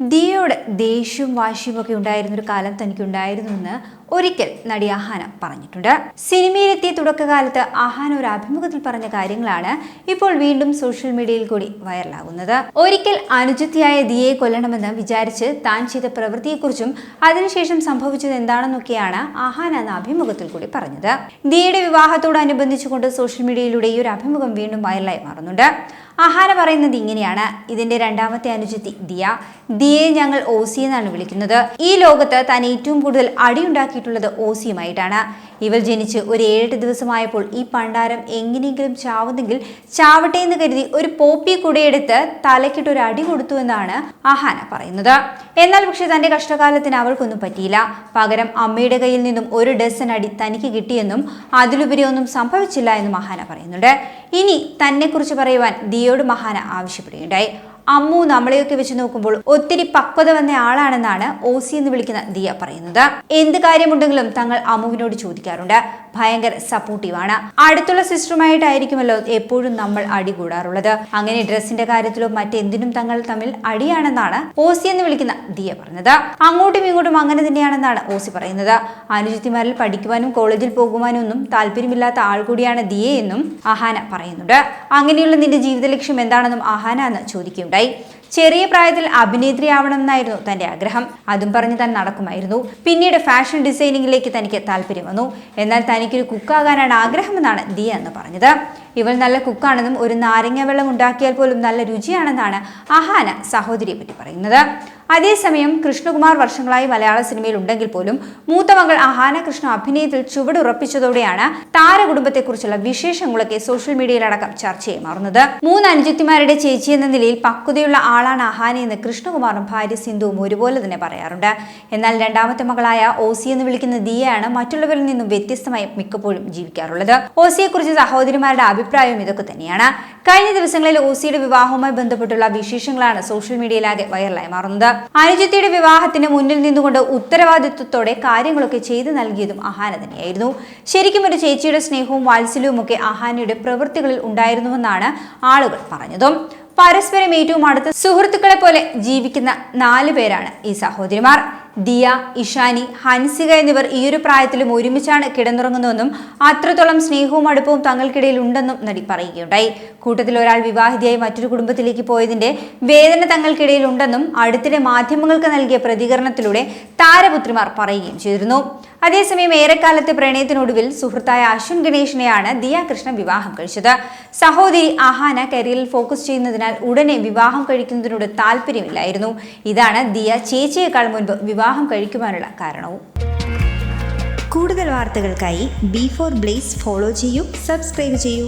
ദിയയോട് ദേഷ്യവും വാശിയും ഒക്കെ ഉണ്ടായിരുന്നൊരു കാലം തനിക്കുണ്ടായിരുന്നുവെന്ന് ഒരിക്കൽ നടി അഹാന പറഞ്ഞിട്ടുണ്ട്. സിനിമയിലെത്തിയ തുടക്കകാലത്ത് അഹാന ഒരു അഭിമുഖത്തിൽ പറഞ്ഞ കാര്യങ്ങളാണ് ഇപ്പോൾ വീണ്ടും സോഷ്യൽ മീഡിയയിൽ കൂടി വൈറലാകുന്നത്. ഒരിക്കൽ അനുജത്തിയായ ദിയെ കൊല്ലണമെന്ന് വിചാരിച്ച് താൻ ചെയ്ത പ്രവൃത്തിയെക്കുറിച്ചും അതിനുശേഷം സംഭവിച്ചത് എന്താണെന്നൊക്കെയാണ് അഹാന എന്ന അഭിമുഖത്തിൽ കൂടി പറഞ്ഞത്. ദിയയുടെ വിവാഹത്തോടനുബന്ധിച്ചുകൊണ്ട് സോഷ്യൽ മീഡിയയിലൂടെ ഈ ഒരു അഭിമുഖം വീണ്ടും വൈറലായി മാറുന്നുണ്ട്. അഹാന പറയുന്നത് ഇങ്ങനെയാണ്. ഇതിന്റെ രണ്ടാമത്തെ അനുജത്തി ദിയ. ദിയെ ഞങ്ങൾ ഓസി എന്നാണ് വിളിക്കുന്നത്. ഈ ലോകത്ത് താൻ ഏറ്റവും കൂടുതൽ അടിയുണ്ടാക്കിയിട്ടുള്ളത് ഓസിയുമായിട്ടാണ്. ഇവൾ ജനിച്ച് ഒരു ഏഴെട്ട് ദിവസമായപ്പോൾ ഈ പണ്ടാരം എങ്ങനെയെങ്കിലും ചാവുന്നെങ്കിൽ ചാവട്ടെ എന്ന് കരുതി ഒരു പോപ്പി കുടയെടുത്ത് തലക്കിട്ട് ഒരു അടി കൊടുത്തു എന്നാണ് അഹാന പറയുന്നത്. എന്നാൽ പക്ഷേ തന്റെ കഷ്ടകാലത്തിന് അവൾക്കൊന്നും പറ്റിയില്ല. പകരം അമ്മയുടെ കയ്യിൽ നിന്നും ഒരു ഡസൻ അടി തനിക്ക് കിട്ടിയെന്നും അതിലുപരി ഒന്നും സംഭവിച്ചില്ല എന്നും മഹാന പറയുന്നുണ്ട്. ഇനി തന്നെക്കുറിച്ച് പറയുവാൻ ദിയോട് മഹാന ആവശ്യപ്പെടുകയുണ്ടായി. അമ്മു നമ്മളെയൊക്കെ വെച്ച് നോക്കുമ്പോൾ ഒത്തിരി പക്വത വന്ന ആളാണെന്നാണ് ഓസി എന്ന് വിളിക്കുന്ന ദിയ പറയുന്നത്. എന്ത് കാര്യമുണ്ടെങ്കിലും തങ്ങൾ അമ്മുവിനോട് ചോദിക്കാറുണ്ട്. ഭയങ്കര സപ്പോർട്ടീവാണ് അടുത്തുള്ള സിസ്റ്ററുമായിട്ടായിരിക്കുമല്ലോ എപ്പോഴും നമ്മൾ അടി കൂടാറുള്ളത് അങ്ങനെ ഡ്രസ്സിന്റെ കാര്യത്തിലോ മറ്റെന്തിനും തങ്ങൾ തമ്മിൽ അടിയാണെന്നാണ് ഓസി എന്ന് വിളിക്കുന്ന ദിയ പറഞ്ഞത്. അങ്ങോട്ടും ഇങ്ങോട്ടും അങ്ങനെ തന്നെയാണെന്നാണ് ഓസി പറയുന്നത്. അനുജിത്തിമാരിൽ പഠിക്കുവാനും കോളേജിൽ പോകുവാനും ഒന്നും താല്പര്യമില്ലാത്ത ആൾ കൂടിയാണ് ദിയെ എന്നും ആഹാന പറയുന്നുണ്ട്. അങ്ങനെയുള്ള നിന്റെ ജീവിത ലക്ഷ്യം എന്താണെന്നും അഹാന എന്ന് ചോദിക്കുകയുണ്ടായി. ചെറിയ പ്രായത്തിൽ അഭിനേത്രിയാവണമെന്നായിരുന്നു തന്റെ ആഗ്രഹം. അതും പറഞ്ഞ് താൻ നടക്കുമായിരുന്നു. പിന്നീട് ഫാഷൻ ഡിസൈനിങ്ങിലേക്ക് തനിക്ക് താല്പര്യം വന്നു. എന്നാൽ തനിക്കൊരു കുക്കാകാനാണ് ആഗ്രഹമെന്നാണ് ദിയ എന്ന് പറഞ്ഞത്. ഇവൾ നല്ല കുക്കാണെന്നും ഒരു നാരങ്ങ വെള്ളം ഉണ്ടാക്കിയാൽ പോലും നല്ല രുചിയാണെന്നാണ് അഹാന സഹോദരിയെ പറ്റി പറയുന്നത്. അതേസമയം കൃഷ്ണകുമാർ വർഷങ്ങളായി മലയാള സിനിമയിൽ ഉണ്ടെങ്കിൽ പോലും മൂത്ത മകൾ അഹാന കൃഷ്ണ അഭിനയത്തിൽ ചുവടുറപ്പിച്ചതോടെയാണ് താരകുടുംബത്തെക്കുറിച്ചുള്ള വിശേഷങ്ങളൊക്കെ സോഷ്യൽ മീഡിയയിലടക്കം ചർച്ചയായി മാറുന്നത്. മൂന്ന് അനുജത്തിമാരുടെ ചേച്ചി എന്ന നിലയിൽ പക്വതയുള്ള ആളാണ് അഹാന എന്ന് കൃഷ്ണകുമാറും ഭാര്യ സിന്ധുവും ഒരുപോലെ തന്നെ പറയാറുണ്ട്. എന്നാൽ രണ്ടാമത്തെ മകളായ ഓസി എന്ന് വിളിക്കുന്ന ദിയയാണ് മറ്റുള്ളവരിൽ നിന്നും വ്യത്യസ്തമായി മിക്കപ്പോഴും ജീവിക്കാറുള്ളത്. ഓസിയെക്കുറിച്ച് സഹോദരിമാരുടെ അഭിപ്രായവും ഇതൊക്കെ തന്നെയാണ്. കഴിഞ്ഞ ദിവസങ്ങളിൽ ഓസിയുടെ വിവാഹവുമായി ബന്ധപ്പെട്ടുള്ള വിശേഷങ്ങളാണ് സോഷ്യൽ മീഡിയയിലാകെ വൈറലായി മാറുന്നത്. അനുജത്തിയുടെ വിവാഹത്തിന് മുന്നിൽ നിന്നുകൊണ്ട് ഉത്തരവാദിത്വത്തോടെ കാര്യങ്ങളൊക്കെ ചെയ്തു നൽകിയതും അഹാന തന്നെയായിരുന്നു. ശരിക്കും ഒരു ചേച്ചിയുടെ സ്നേഹവും വാത്സല്യവും ഒക്കെ അഹാനയുടെ പ്രവൃത്തികളിൽ ഉണ്ടായിരുന്നുവെന്നാണ് ആളുകൾ പറഞ്ഞതും. പരസ്പരം ഏറ്റവും അടുത്ത സുഹൃത്തുക്കളെ പോലെ ജീവിക്കുന്ന നാലു പേരാണ് ഈ സഹോദരിമാർ. ദിയ ഇഷാനി ഹൻസിക എന്നിവർ ഈയൊരു പ്രായത്തിലും ഒരുമിച്ചാണ് കിടന്നുറങ്ങുന്നതെന്നും അത്രത്തോളം സ്നേഹവും അടുപ്പവും തങ്ങൾക്കിടയിൽ ഉണ്ടെന്നും നടി പറയുകയുണ്ടായി. കൂട്ടത്തിൽ ഒരാൾ വിവാഹിതയായി മറ്റൊരു കുടുംബത്തിലേക്ക് പോയതിന്റെ വേദന തങ്ങൾക്കിടയിൽ ഉണ്ടെന്നും അടുത്തിടെ മാധ്യമങ്ങൾക്ക് നൽകിയ പ്രതികരണത്തിലൂടെ താരപുത്രിമാർ പറയുകയും ചെയ്തിരുന്നു. അതേസമയം ഏറെക്കാലത്തെ പ്രണയത്തിനൊടുവിൽ സുഹൃത്തായ അശ്വിൻ ഗണേഷിനെയാണ് ദിയ കൃഷ്ണ വിവാഹം കഴിച്ചത്. സഹോദരി അഹാന കരിയറിൽ ഫോക്കസ് ചെയ്യുന്നതിനാൽ ഉടനെ വിവാഹം കഴിക്കുന്നതിനോട് താല്പര്യമില്ലായിരുന്നു. ഇതാണ് ദിയ ചേച്ചിയേക്കാൾ മുൻപ് വിവാഹം കഴിക്കുവാനുള്ള കാരണവും. കൂടുതൽ വാർത്തകൾക്കായി ബി ഫോർ ബ്ലേസ് ഫോളോ ചെയ്യൂ സബ്സ്ക്രൈബ് ചെയ്യൂ.